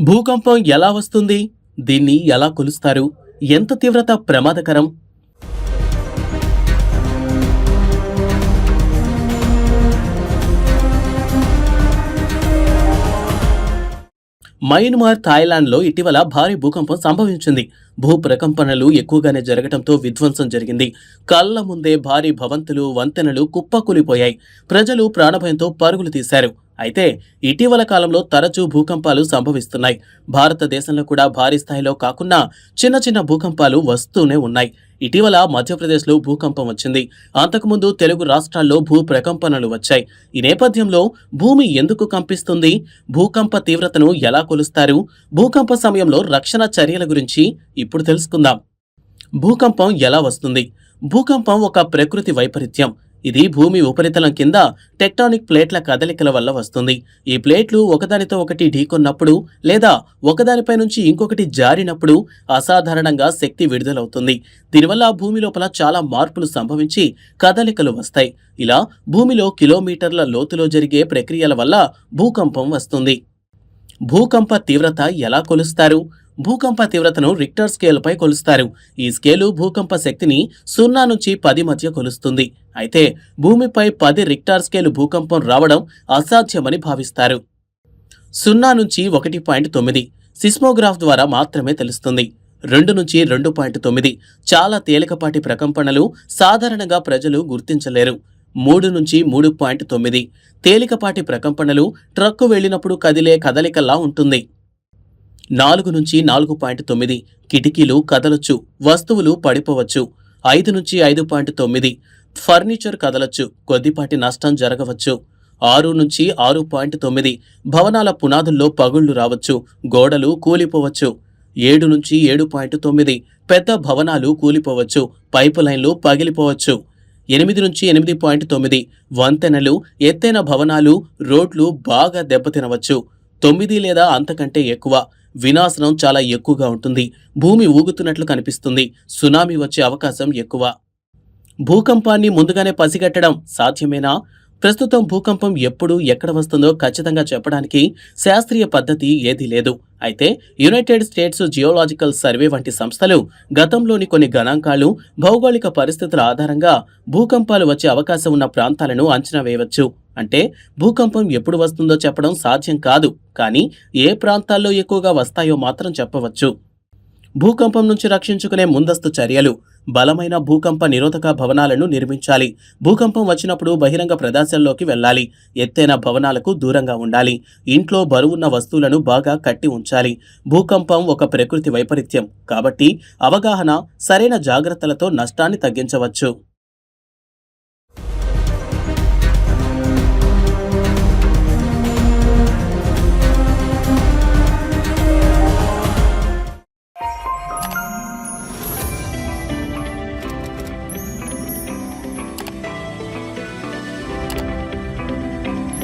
భూకంపం ఎలా వస్తుంది? దీన్ని ఎలా కొలుస్తారు? ఎంత తీవ్రత ప్రమాదకరం? మయన్మార్ థాయిలాండ్లో ఇటీవల భారీ భూకంపం సంభవించింది. భూ ప్రకంపనలు ఎక్కువగానే జరగడంతో విధ్వంసం జరిగింది. కళ్ళ ముందే భారీ భవంతులు వంతెనలు కుప్పకూలిపోయాయి. ప్రజలు ప్రాణభయంతో పరుగులు తీశారు. అయితే ఇటీవల కాలంలో తరచూ భూకంపాలు సంభవిస్తున్నాయి. భారతదేశంలో కూడా భారీ స్థాయిలో కాకుండా చిన్న చిన్న భూకంపాలు వస్తూనే ఉన్నాయి. ఇటీవల మధ్యప్రదేశ్లో భూకంపం వచ్చింది. అంతకుముందు తెలుగు రాష్ట్రాల్లో భూ ప్రకంపనలు వచ్చాయి. ఈ నేపథ్యంలో భూమి ఎందుకు కంపిస్తుంది? భూకంప తీవ్రతను ఎలా కొలుస్తారు? భూకంప సమయంలో రక్షణ చర్యల గురించి ఇప్పుడు తెలుసుకుందాం. భూకంపం ఎలా వస్తుంది? భూకంపం ఒక ప్రకృతి వైపరీత్యం. ఇది భూమి ఉపరితలం కింద టెక్టానిక్ ప్లేట్ల కదలికల వల్ల వస్తుంది. ఈ ప్లేట్లు ఒకదానితో ఒకటి ఢీకొన్నప్పుడు లేదా ఒకదానిపై నుంచి ఇంకొకటి జారినప్పుడు అసాధారణంగా శక్తి విడుదలవుతుంది. దీనివల్ల భూమి లోపల చాలా మార్పులు సంభవించి కదలికలు వస్తాయి. ఇలా భూమిలో కిలోమీటర్ల లోతులో జరిగే ప్రక్రియల వల్ల భూకంపం వస్తుంది. భూకంప తీవ్రత ఎలా కొలుస్తారు? భూకంప తీవ్రతను రిక్టర్ స్కేలుపై కొలుస్తారు. ఈ స్కేలు భూకంప శక్తిని సున్నా నుంచి పది మధ్య కొలుస్తుంది. అయితే భూమిపై పది రిక్టార్ స్కేలు భూకంపం రావడం అసాధ్యమని భావిస్తారు. సున్నా నుంచి ఒకటి పాయింట్ తొమ్మిది సిస్మోగ్రాఫ్ ద్వారా మాత్రమే తెలుస్తుంది. రెండు నుంచి రెండు పాయింట్ తొమ్మిది చాలా తేలికపాటి ప్రకంపనలు సాధారణంగా ప్రజలు గుర్తించలేరు. మూడు నుంచి మూడు పాయింట్ తొమ్మిది తేలికపాటి ప్రకంపనలు ట్రక్కు వెళ్ళినప్పుడు కదిలే కదలికలా ఉంటుంది. నాలుగు నుంచి నాలుగు పాయింట్ తొమ్మిది కిటికీలు కదలొచ్చు వస్తువులు పడిపోవచ్చు. ఐదు నుంచి ఐదు పాయింట్ తొమ్మిది ఫర్నిచర్ కదలొచ్చు కొద్దిపాటి నష్టం జరగవచ్చు. ఆరు నుంచి ఆరు పాయింట్ తొమ్మిది భవనాల పునాదుల్లో పగుళ్ళు రావచ్చు గోడలు కూలిపోవచ్చు. ఏడు నుంచి ఏడు పాయింట్ తొమ్మిది పెద్ద భవనాలు కూలిపోవచ్చు పైపు లైన్లు పగిలిపోవచ్చు. ఎనిమిది నుంచి ఎనిమిది పాయింట్ తొమ్మిది వంతెనలు ఎత్తైన భవనాలు రోడ్లు బాగా దెబ్బతినవచ్చు. తొమ్మిది లేదా అంతకంటే ఎక్కువ వినాశనం చాలా ఎక్కువగా ఉంటుంది. భూమి ఊగుతున్నట్లు కనిపిస్తుంది. సునామీ వచ్చే అవకాశం ఎక్కువ. భూకంపాన్ని ముందుగానే పసిగట్టడం సాధ్యమేనా? ప్రస్తుతం భూకంపం ఎప్పుడు ఎక్కడ వస్తుందో ఖచ్చితంగా చెప్పడానికి శాస్త్రీయ పద్ధతి ఏదీ లేదు. అయితే యునైటెడ్ స్టేట్స్ జియోలాజికల్ సర్వే వంటి సంస్థలు గతంలోని కొన్ని గణాంకాలు భౌగోళిక పరిస్థితుల ఆధారంగా భూకంపాలు వచ్చే అవకాశం ఉన్న ప్రాంతాలను అంచనా వేయవచ్చు. అంటే భూకంపం ఎప్పుడు వస్తుందో చెప్పడం సాధ్యం కాదు కానీ ఏ ప్రాంతాల్లో ఎక్కువగా వస్తాయో మాత్రం చెప్పవచ్చు. భూకంపం నుంచి రక్షించుకునే ముందస్తు చర్యలు. బలమైన భూకంప నిరోధక భవనాలను నిర్మించాలి. భూకంపం వచ్చినప్పుడు బహిరంగ ప్రదేశాల్లోకి వెళ్ళాలి. ఎత్తైన భవనాలకు దూరంగా ఉండాలి. ఇంట్లో బరువున్న వస్తువులను బాగా కట్టి ఉంచాలి. భూకంపం ఒక ప్రకృతి వైపరీత్యం. కాబట్టి అవగాహన సరైన జాగ్రత్తలతో నష్టాన్ని తగ్గించవచ్చు.